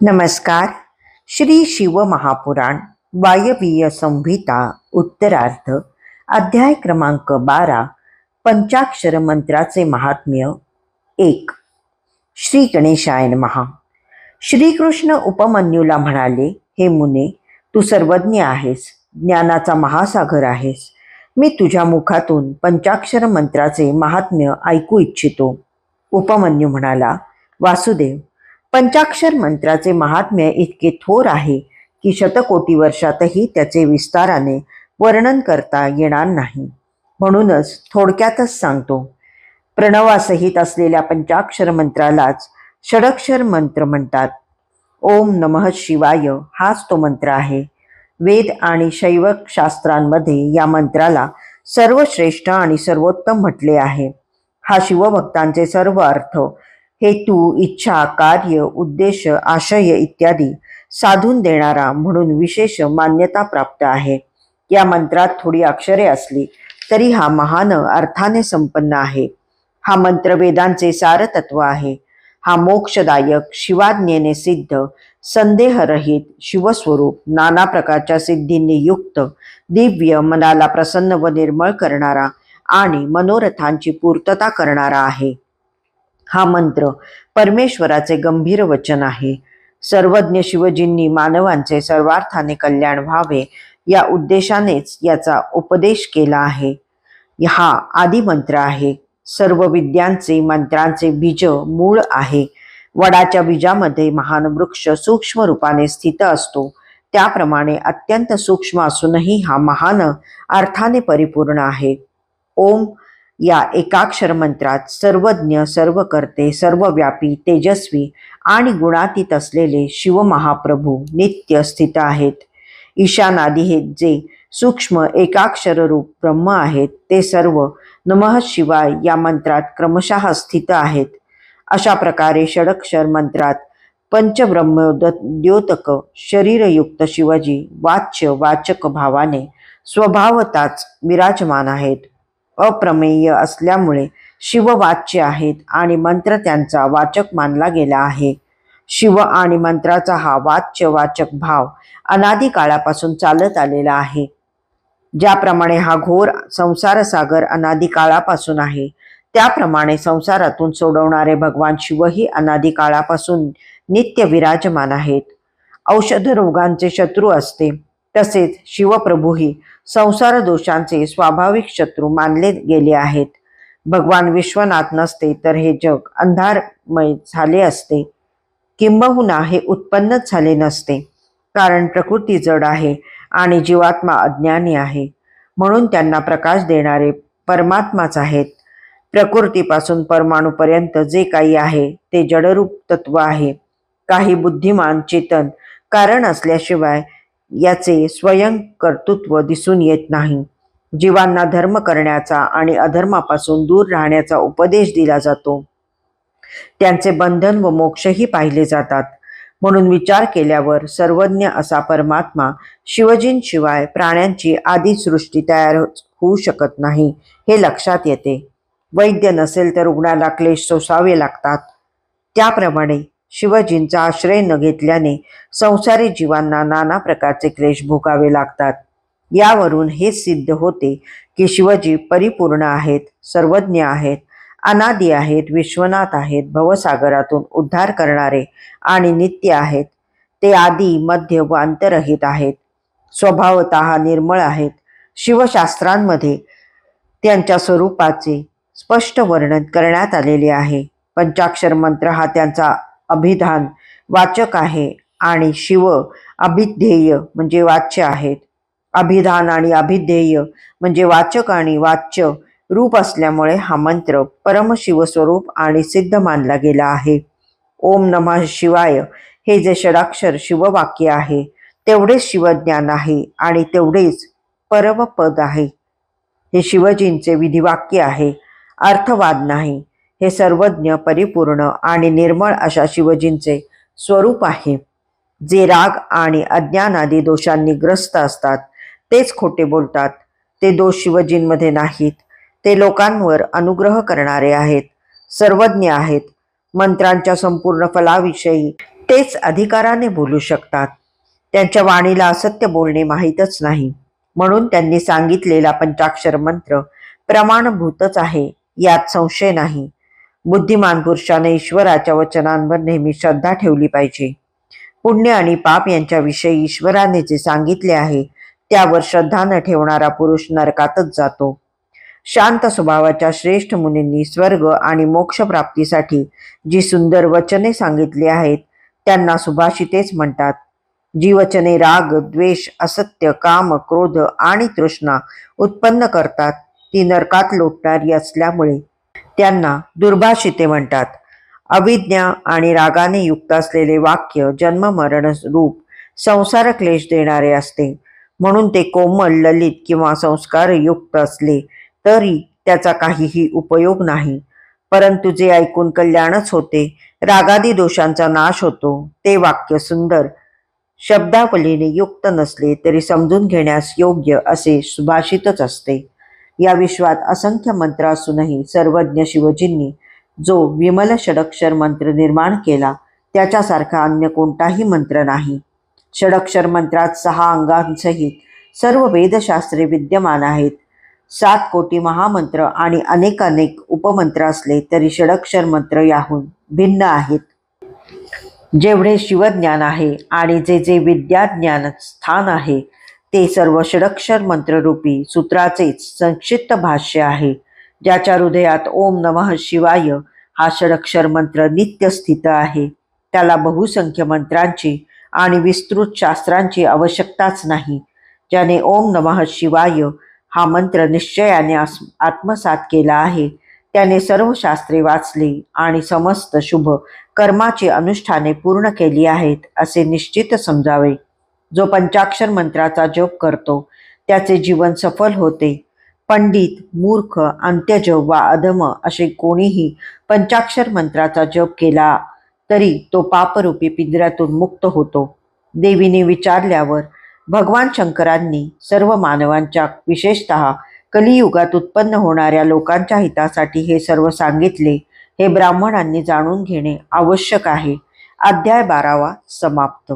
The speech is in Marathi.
नमस्कार. श्री शिव महापुराण वायवीय संहिता उत्तरार्थ अध्याय क्रमांक बारा पंचाक्षर मंत्राचे महात्म्य एक. श्री गणेशाय महा श्रीकृष्ण उपमन्यूला म्हणाले हे मुने तू सर्वज्ञ आहेस ज्ञानाचा महासागर आहेस. मी तुझ्या मुखातून पंचाक्षर मंत्राचे महात्म्य ऐकू इच्छितो. उपमन्यू म्हणाला वासुदेव पंचाक्षर मंत्राचे महात्म्य इतके थोर आहे की शतकोटी वर्षातही त्याचे विस्ताराने वर्णन करता येणार नाही. म्हणूनच थोडक्यातच सांगतो प्रणवासहित असलेल्या पंचाक्षर मंत्रालाच षडक्षर मंत्र म्हणतात. ओम नमः शिवाय हाच तो मंत्र आहे. वेद आणि शैव शास्त्रांमध्ये या मंत्राला सर्वश्रेष्ठ आणि सर्वोत्तम म्हटले आहे. हा शिवभक्तांचे सर्व अर्थ हेतू इच्छा कार्य उद्देश आशय इत्यादी साधून देणारा म्हणून विशेष मान्यता प्राप्त आहे. या मंत्रात थोडी अक्षरे असली तरी हा महान अर्थाने संपन्न आहे. हा मंत्र वेदांचे सारतत्व आहे. हा मोक्षदायक शिवाज्ञेने सिद्ध संदेहरहित शिवस्वरूप नाना प्रकारच्या सिद्धींनी युक्त दिव्य मनाला प्रसन्न व निर्मळ करणारा आणि मनोरथांची पूर्तता करणारा आहे. हा मंत्र परमेश्वराचे गंभीर वचन आहे. सर्वज्ञ शिवजींनी मानवांचे सर्वार्थाने कल्याण व्हावे या उद्देशानेच याचा उपदेश केला आहे. हा आदिमंत्र आहे. सर्व विद्यांचे मंत्रांचे बीज मूळ आहे. वडाच्या बीजामध्ये महान वृक्ष सूक्ष्म रूपाने स्थित असतो. त्याप्रमाणे अत्यंत सूक्ष्म असूनही हा महान अर्थाने परिपूर्ण आहे. ओम या एकाक्षर मंत्रात सर्वज्ञ सर्व करते सर्वव्यापी तेजस्वी आणि गुणातीत असलेले शिवमहाप्रभू नित्य स्थित आहेत. ईशानादी हे जे सूक्ष्म एकाक्षर रूप ब्रह्म आहेत ते सर्व नमः शिवाय या मंत्रात क्रमशः स्थित आहेत. अशा प्रकारे षडक्षर मंत्रात पंचब्रह्मद्योतक शरीरयुक्त शिवजी वाच्य वाचक भावाने स्वभावताच विराजमान आहेत. अप्रमेय असल्यामुळे शिववाच्य आहेत आणि मंत्र त्यांचा वाचक मानला गेला आहे. शिव आणि मंत्राचा हा वाच्य वाचक भाव अनादी काळापासून चालत आलेला आहे. ज्याप्रमाणे हा घोर संसारसागर अनादि अनादी काळापासून आहे त्याप्रमाणे संसारातून सोडवणारे भगवान शिवही अनादी काळापासून नित्य विराजमान आहेत. औषध रोगांचे शत्रू असते. तसेच शिवप्रभूही संसार दोषांचे स्वाभाविक शत्रू मानले गेले आहेत. भगवान विश्वनाथ नसते तर हे जग अंधारमय झाले असते. किंबहुना हे उत्पन्नच झाले नसते कारण प्रकृती जड आहे आणि जीवात्मा अज्ञानी आहे. म्हणून त्यांना प्रकाश देणारे परमात्माच आहेत. प्रकृतीपासून परमाणूपर्यंत जे काही आहे ते जडरूप तत्व आहे. काही बुद्धिमान चेतन कारण असल्याशिवाय याचे स्वयं कर्तृत्व दिसून येत नाही. जीवांना धर्म करण्याचा आणि अधर्मापासून दूर राहण्याचा उपदेश दिला जातो. त्यांचे बंधन व मोक्षही पाहिले जातात. म्हणून विचार केल्यावर सर्वज्ञ असा परमात्मा शिवजींशिवाय प्राण्यांची आदी सृष्टी तयार होऊ शकत नाही हे लक्षात येते. वैद्य नसेल तर रुग्णाला क्लेश सोसावे लागतात. त्याप्रमाणे शिवजींचा आश्रय न घेतल्याने संसारी जीवांना नाना प्रकारचे क्लेश भोगावे लागतात. यावरून हे सिद्ध होते की शिवजी परिपूर्ण आहेत सर्वज्ञ आहेत अनादी आहेत विश्वनाथ आहेत भवसागरातून उद्धार करणारे आणि नित्य आहेत. ते आदी मध्य व अंतरहित आहेत. स्वभावत निर्मळ आहेत. शिवशास्त्रांमध्ये त्यांच्या स्वरूपाचे स्पष्ट वर्णन करण्यात आलेले आहे. पंचाक्षर मंत्र हा त्यांचा अभिधान वाचक आहे आणि शिव अभिध्येय म्हणजे वाच्य आहेत. अभिधान आणि अभिध्येय म्हणजे वाचक आणि वाच्य रूप असल्यामुळे हा मंत्र परमशिवस्वरूप आणि सिद्ध मानला गेला आहे. ओम नमः शिवाय हे जे षडाक्षर शिववाक्य आहे तेवढेच शिवज्ञान आहे आणि तेवढेच परमपद आहे. हे शिवजींचे विधिवाक्य आहे अर्थवाद नाही हे सर्वज्ञ परिपूर्ण आणि निर्मळ अशा शिवजींचे स्वरूप आहे. जे राग आणि अज्ञानादी दोषांनी ग्रस्त असतात तेच खोटे बोलतात. ते दोष शिवजींमध्ये नाहीत. ते लोकांवर अनुग्रह करणारे आहेत. सर्वज्ञ आहेत. मंत्रांच्या संपूर्ण फलाविषयी तेच अधिकाराने बोलू शकतात. त्यांच्या वाणीला असत्य बोलणे माहीतच नाही. म्हणून त्यांनी सांगितलेला पंचाक्षर मंत्र प्रमाणभूतच आहे. यात संशय नाही. बुद्धिमान पुरुषाने ईश्वराच्या वचनांवर नेहमी श्रद्धा ठेवली पाहिजे. पुण्य आणि पाप यांच्याविषयी ईश्वराने जे सांगितले आहे त्यावर श्रद्धा न ठेवणारा पुरुष नरकातच जातो. शांत स्वभावाच्या श्रेष्ठ मुनींनी स्वर्ग आणि मोक्ष प्राप्तीसाठी जी सुंदर वचने सांगितली आहेत त्यांना सुभाषितेच म्हणतात. जी वचने राग द्वेष असत्य काम क्रोध आणि तृष्णा उत्पन्न करतात ती नरकात लोटणारी असल्यामुळे त्यांना दुर्भाषिते म्हणतात. अविज्ञा आणि रागाने युक्त असलेले वाक्य जन्ममरण रूप संसार क्लेश देणारे असते. म्हणून ते कोमल ललित किंवा संस्कारयुक्त असले तरी त्याचा काहीही उपयोग नाही. परंतु जे ऐकून कल्याणच होते रागादी दोषांचा नाश होतो ते वाक्य सुंदर शब्दावलीने युक्त नसले तरी समजून घेण्यास योग्य असे सुभाषितच असते. या विश्वात असंख्य मंत्र असूनही सर्वज्ञ शिवजींनी जो विमल षडक्षर मंत्र निर्माण केला त्याच्यासारखा अन्य कोणताही मंत्र नाही. षडक्षर मंत्रात सहा अंगांसहित सर्व वेदशास्त्रे विद्यमान आहेत. सात कोटी महामंत्र आणि अनेक अनेक उपमंत्र असले तरी षडक्षर मंत्र याहून भिन्न आहेत. जेवढे शिवज्ञान आहे आणि जे जे विद्याज्ञान स्थान आहे ते सर्व षडक्षर मंत्ररूपी सूत्राचेच संक्षिप्त भाष्य आहे. ज्याच्या हृदयात ओम नमः शिवाय हा षडक्षर मंत्र नित्य स्थित आहे. त्याला बहुसंख्य मंत्रांची आणि विस्तृत शास्त्रांची आवश्यकताच नाही. ज्याने ओम नमः शिवाय हा मंत्र निश्चयाने आत्मसात केला आहे. त्याने सर्व शास्त्रे वाचली आणि समस्त शुभ कर्माची अनुष्ठाने पूर्ण केली आहेत असे निश्चित समजावे. जो पंचाक्षर मंत्राचा जप करतो त्याचे जीवन सफल होते. पंडित मूर्ख अंत्यज वा अधम असे कोणीही पंचाक्षर मंत्राचा जप केला तरी तो पापरूपी पिंजऱ्यातून मुक्त होतो. देवीने विचारल्यावर भगवान शंकरांनी सर्व मानवांच्या विशेषतः कलियुगात उत्पन्न होणाऱ्या लोकांच्या हितासाठी हे सर्व सांगितले हे ब्राह्मणांनी जाणून घेणे आवश्यक आहे. अध्याय बारावा समाप्त.